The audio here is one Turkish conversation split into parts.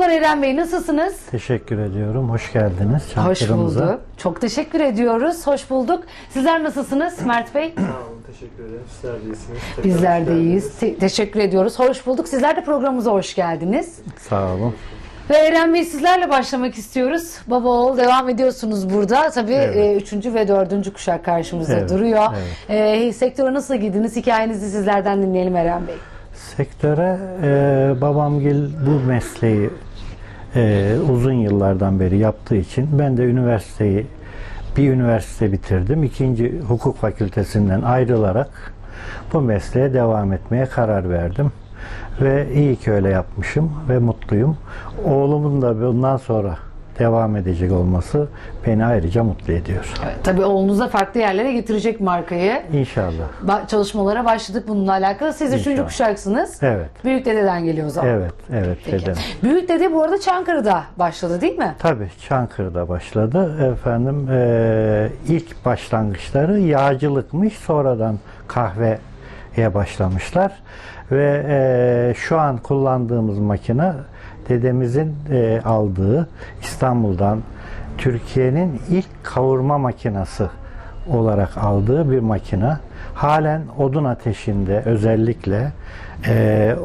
Eren Bey nasılsınız? Teşekkür ediyorum. Hoş geldiniz Hoş bulduk. Çok teşekkür ediyoruz. Hoş bulduk. Sizler nasılsınız Mert Bey? Sağ olun, teşekkür ederim. Sizler de iyisiniz. Tekrar Bizler de iyiyiz. Te- teşekkür ediyoruz. Hoş bulduk. Sizler de programımıza hoş geldiniz. Sağ olun. Ve Eren Bey sizlerle başlamak istiyoruz. Baba oğul devam ediyorsunuz burada. Tabii Evet. e, üçüncü ve dördüncü kuşak karşımızda Evet, duruyor. E, sektöre nasıl girdiniz? Hikayenizi sizlerden dinleyelim Eren Bey. Sektöre e, babamgil bu mesleği e, uzun yıllardan beri yaptığı için ben de üniversiteyi bir üniversite bitirdim. İkinci hukuk fakültesinden ayrılarak bu mesleğe devam etmeye karar verdim. Ve iyi ki öyle yapmışım ve mutluyum. Oğlumun da bundan sonra devam edecek olması beni ayrıca mutlu ediyor. Evet, tabii oğlunuza farklı yerlere getirecek markayı. İnşallah. Ba- çalışmalara başladık bununla alakalı. Siz üçüncü İnşallah. kuşaksınız. Evet. Büyük dededen geliyor o zaman. Evet, evet Peki. dedem. Büyük dede bu arada Çankırı'da başladı değil mi? Tabii Çankırı'da başladı. Efendim eee, ilk başlangıçları yağcılıkmış. Sonradan kahveye başlamışlar. Ve eee, şu an kullandığımız makine dedemizin eee, aldığı İstanbul'dan Türkiye'nin ilk kavurma makinesi olarak aldığı bir makine. Halen odun ateşinde özellikle eee,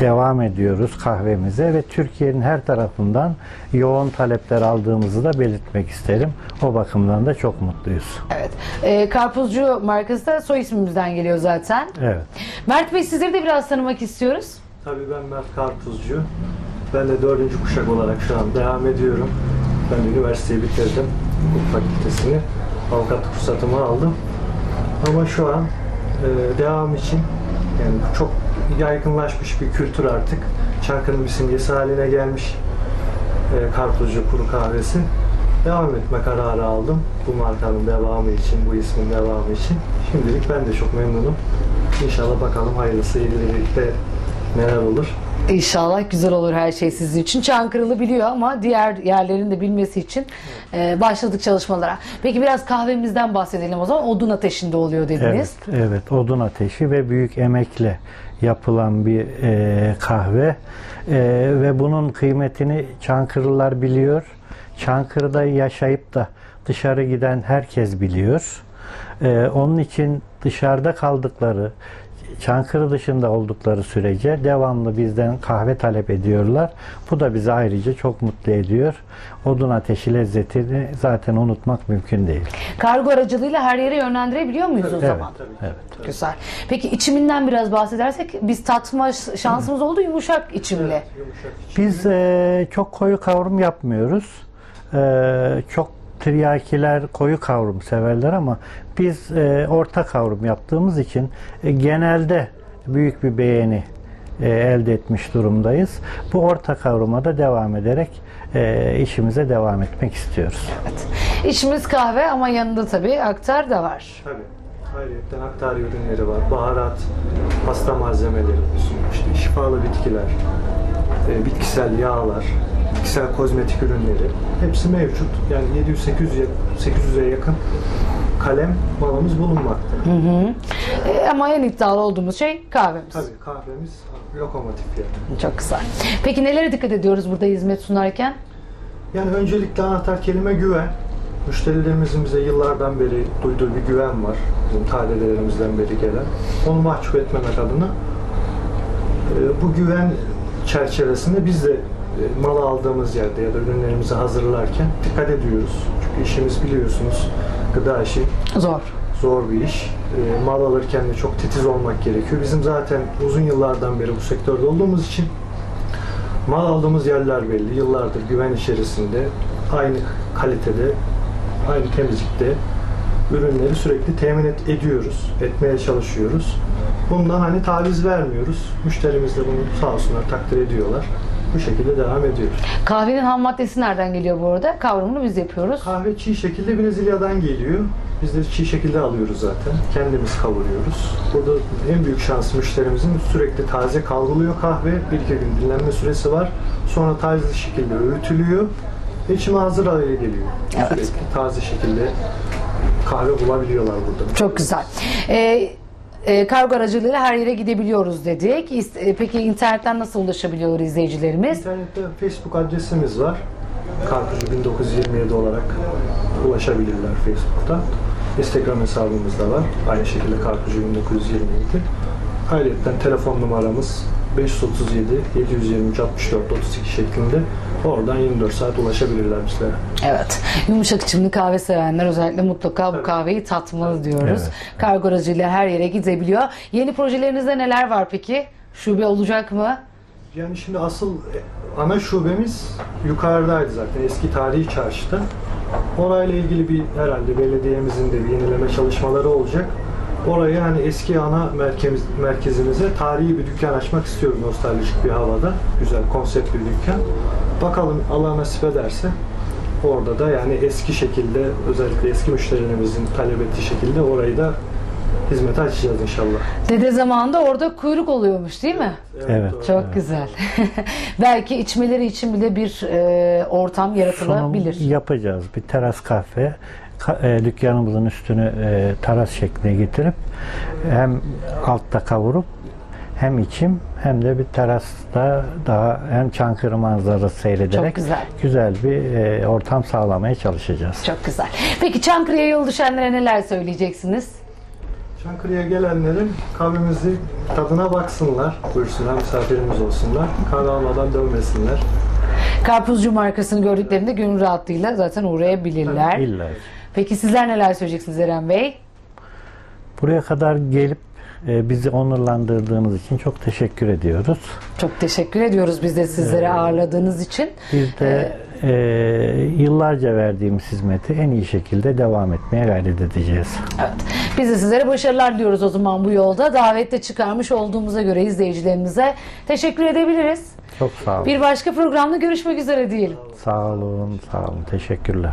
devam ediyoruz kahvemize ve Türkiye'nin her tarafından yoğun talepler aldığımızı da belirtmek isterim. O bakımdan da çok mutluyuz. Evet. Ee, Karpuzcu markası da soy ismimizden geliyor zaten. Evet. Mert Bey sizleri de biraz tanımak istiyoruz. Tabii ben Mert Karpuzcu. Ben de dördüncü kuşak olarak şu an devam ediyorum. Ben de üniversiteyi bitirdim. Hukuk fakültesini. Avukatlık ruhsatımı aldım. Ama şu an e, devam için yani çok yaygınlaşmış bir kültür artık. Çankırı'nın bir simgesi haline gelmiş e, karpuzcu kuru kahvesi. Devam etme kararı aldım. Bu markanın devamı için, bu ismin devamı için. Şimdilik ben de çok memnunum. İnşallah bakalım hayırlısı ileride neler olur. İnşallah güzel olur her şey sizin için. Çankırılı biliyor ama diğer yerlerin de bilmesi için e, başladık çalışmalara. Peki biraz kahvemizden bahsedelim o zaman. Odun ateşinde oluyor dediniz. Evet, evet. Odun ateşi ve büyük emekle yapılan bir e, kahve E, ve bunun kıymetini Çankırılılar biliyor. Çankırı'da yaşayıp da dışarı giden herkes biliyor. E, onun için dışarıda kaldıkları, Çankırı dışında oldukları sürece devamlı bizden kahve talep ediyorlar. Bu da bizi ayrıca çok mutlu ediyor. Odun ateşi lezzetini zaten unutmak mümkün değil. Kargo aracılığıyla her yere yönlendirebiliyor muyuz o Evet, zaman? evet. Güzel. Peki içiminden biraz bahsedersek biz tatma şansımız oldu yumuşak içimli. Yumuşak Biz e, çok koyu kavrum yapmıyoruz. E, çok tiryakiler koyu kavrum severler ama biz e, orta kavrum yaptığımız için e, genelde büyük bir beğeni e, elde etmiş durumdayız. Bu orta kavruma da devam ederek e, işimize devam etmek istiyoruz. İçimiz kahve ama yanında tabii aktar da var. Tabii. Ayrıca aktar ürünleri var. Baharat, pasta malzemeleri, işte şifalı bitkiler, e, bitkisel yağlar, bitkisel kozmetik ürünleri hepsi mevcut. Yani 700-800'e 800'e yakın kalem malımız bulunmakta. E, ama en iddialı olduğumuz şey kahvemiz. Tabii kahvemiz lokomotif yani. Çok güzel. Peki nelere dikkat ediyoruz burada hizmet sunarken? Yani öncelikle anahtar kelime güven. Müşterilerimizin bize yıllardan beri duyduğu bir güven var. Bizim tadelerimizden beri gelen. Onu mahcup etmemek adına e, bu güven çerçevesinde biz de e, malı aldığımız yerde ya da ürünlerimizi hazırlarken dikkat ediyoruz. Çünkü işimiz biliyorsunuz gıda işi Zor. zor bir iş. E, mal alırken de çok titiz olmak gerekiyor. Bizim zaten uzun yıllardan beri bu sektörde olduğumuz için mal aldığımız yerler belli. Yıllardır güven içerisinde aynı kalitede, aynı temizlikte ürünleri sürekli temin et- ediyoruz, etmeye çalışıyoruz. Bundan hani taviz vermiyoruz. Müşterimiz de bunu sağ olsunlar takdir ediyorlar. Bu şekilde devam ediyoruz. Kahvenin ham maddesi nereden geliyor bu arada? Kavrumunu biz yapıyoruz. Kahve çiğ şekilde Brezilya'dan geliyor. Biz de çiğ şekilde alıyoruz zaten. Kendimiz kavuruyoruz. Burada en büyük şansı müşterimizin sürekli taze kavruluyor kahve. Bir iki gün dinlenme süresi var. Sonra taze şekilde öğütülüyor. İçime hazır hale geliyor. Evet. Sürekli taze şekilde kahve bulabiliyorlar burada. Çok güzel. Ee, e, kargo aracılığıyla her yere gidebiliyoruz dedik. E, Peki internetten nasıl ulaşabiliyor izleyicilerimiz? İnternette Facebook adresimiz var. Karpuzcu 1927 olarak ulaşabilirler Facebook'ta. Instagram hesabımız da var. Aynı şekilde Karpuzcu 1927. Ayrıca telefon numaramız 537 723 64 32 şeklinde oradan 24 saat ulaşabilirler bizlere. Evet. Yumuşak içimli kahve sevenler özellikle mutlaka bu kahveyi tatmalı diyoruz. Evet. Kargo aracıyla her yere gidebiliyor. Yeni projelerinizde neler var peki? Şube olacak mı? Yani şimdi asıl ana şubemiz yukarıdaydı zaten eski tarihi çarşıda. Orayla ilgili bir herhalde belediyemizin de bir yenileme çalışmaları olacak. Orayı hani eski ana merkez, merkezimize tarihi bir dükkan açmak istiyorum nostaljik bir havada. Güzel konsept bir dükkan. Bakalım Allah nasip ederse orada da yani eski şekilde özellikle eski müşterilerimizin talep ettiği şekilde orayı da hizmete açacağız inşallah. Dede zamanında orada kuyruk oluyormuş değil mi? Evet. doğru. Çok güzel. Belki içmeleri için bile bir e, ortam yaratılabilir. Sunum yapacağız. Bir teras kahve ka- e, dükkanımızın üstünü e, teras şekline getirip hem altta kavurup hem içim hem de bir terasta daha hem Çankırı manzarası seyrederek Çok güzel. güzel bir e, ortam sağlamaya çalışacağız. Çok güzel. Peki Çankırı'ya yol düşenlere neler söyleyeceksiniz? Çankırı'ya gelenlerin kahvemizi tadına baksınlar, buyursunlar, misafirimiz olsunlar. Kahve almadan dönmesinler. Karpuzcu markasını gördüklerinde gönül rahatlığıyla zaten uğrayabilirler. İlla. Peki sizler neler söyleyeceksiniz Eren Bey? Buraya kadar gelip e, bizi onurlandırdığınız için çok teşekkür ediyoruz. Çok teşekkür ediyoruz biz de sizlere ağırladığınız için. Biz de e, yıllarca verdiğimiz hizmeti en iyi şekilde devam etmeye gayret edeceğiz. Evet. Biz de sizlere başarılar diliyoruz o zaman bu yolda. Davette çıkarmış olduğumuza göre izleyicilerimize teşekkür edebiliriz. Çok sağ olun. Bir başka programda görüşmek üzere diyelim. Sağ olun, sağ olun. Teşekkürler.